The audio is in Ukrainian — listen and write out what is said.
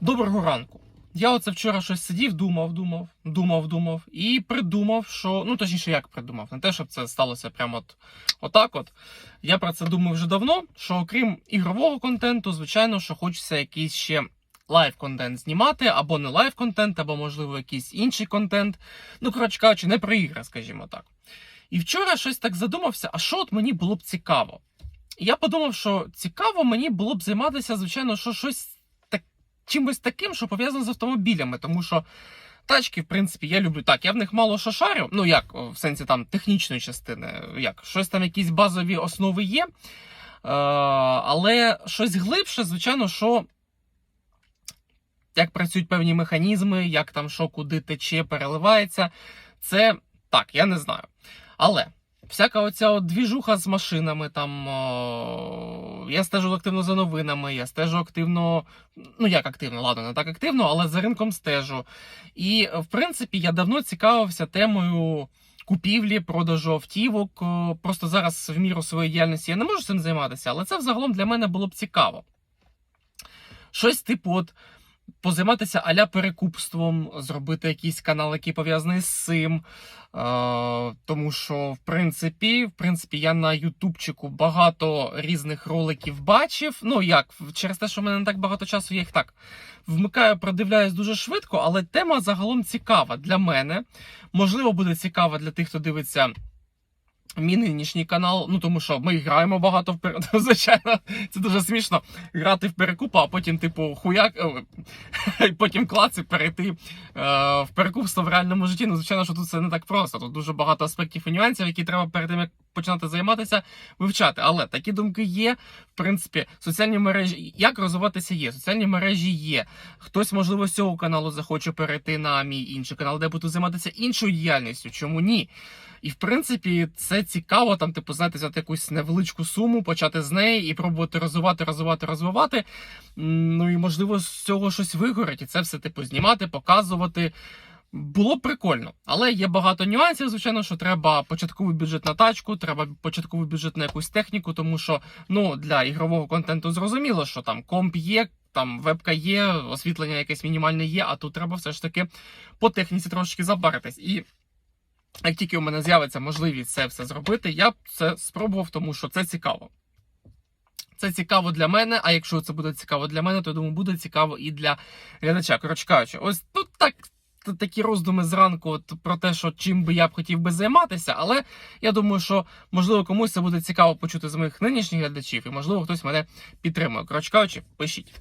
Доброго ранку. Я оце вчора щось сидів, думав, думав, думав, думав і придумав, що ну точніше, як придумав, не те, щоб це сталося прямо от отак. От я про це думав вже давно. Що окрім ігрового контенту, звичайно, що хочеться якийсь ще лайв-контент знімати, або не лайв-контент, або можливо якийсь інший контент. Ну, коротше кажучи, не про ігри, скажімо так. І вчора щось так задумався, а що от мені було б цікаво? Я подумав, що цікаво мені було б займатися, звичайно, що щось чимось таким, що пов'язано з автомобілями, тому що. Тачки, в принципі, я люблю так. Я в них мало що шарю. Ну як, в сенсі там технічної частини, як щось там, якісь базові основи є. Е, але щось глибше, звичайно, що як працюють певні механізми, як там що куди тече, переливається. Це так, я не знаю. Але всяка оця от двіжуха з машинами, там о, я стежу активно за новинами, я стежу активно, ну як активно, ладно, не так активно, але за ринком стежу. І в принципі я давно цікавився темою. Купівлі, продажу автівок. Просто зараз в міру своєї діяльності я не можу цим займатися, але це взагалом для мене було б цікаво. Щось типу, от позайматися аля перекупством, зробити якийсь канал, який пов'язаний з цим. Е, тому що, в принципі, в принципі, я на Ютубчику багато різних роликів бачив. Ну як, через те, що в мене не так багато часу, я їх так вмикаю, продивляюсь дуже швидко, але тема загалом цікава для мене. Можливо, буде цікава для тих, хто дивиться. Мій нинішній канал, ну тому що ми граємо багато в перекуп. Звичайно, це дуже смішно грати в перекупа, а потім, типу, хуяк, е, і потім клаці перейти е, в перекупство в реальному житті. Ну, звичайно, що тут це не так просто. Тут дуже багато аспектів і нюансів, які треба перед тим, як починати займатися, вивчати. Але такі думки є. В принципі, соціальні мережі, як розвиватися є. Соціальні мережі є. Хтось, можливо, з цього каналу захоче перейти на мій інший канал, де буду займатися іншою діяльністю. Чому ні? І в принципі, це цікаво, там, типу, знаєте, взяти якусь невеличку суму, почати з неї і пробувати розвивати, розвивати, розвивати. Ну і можливо з цього щось вигорить, і це все, типу, знімати, показувати. Було б прикольно, але є багато нюансів. Звичайно, що треба початковий бюджет на тачку, треба початковий бюджет на якусь техніку, тому що ну для ігрового контенту зрозуміло, що там комп є, там вебка є, освітлення якесь мінімальне є, а тут треба все ж таки по техніці трошки забаритись. І як тільки у мене з'явиться можливість це все зробити, я б це спробував, тому що це цікаво. Це цікаво для мене, а якщо це буде цікаво для мене, то я думаю, буде цікаво і для глядача. Коротше кажучи, ось тут так. Такі роздуми зранку от, про те, що чим би я б хотів би займатися, але я думаю, що можливо комусь це буде цікаво почути з моїх нинішніх глядачів, і можливо хтось мене підтримує. Коротше кажучи, пишіть.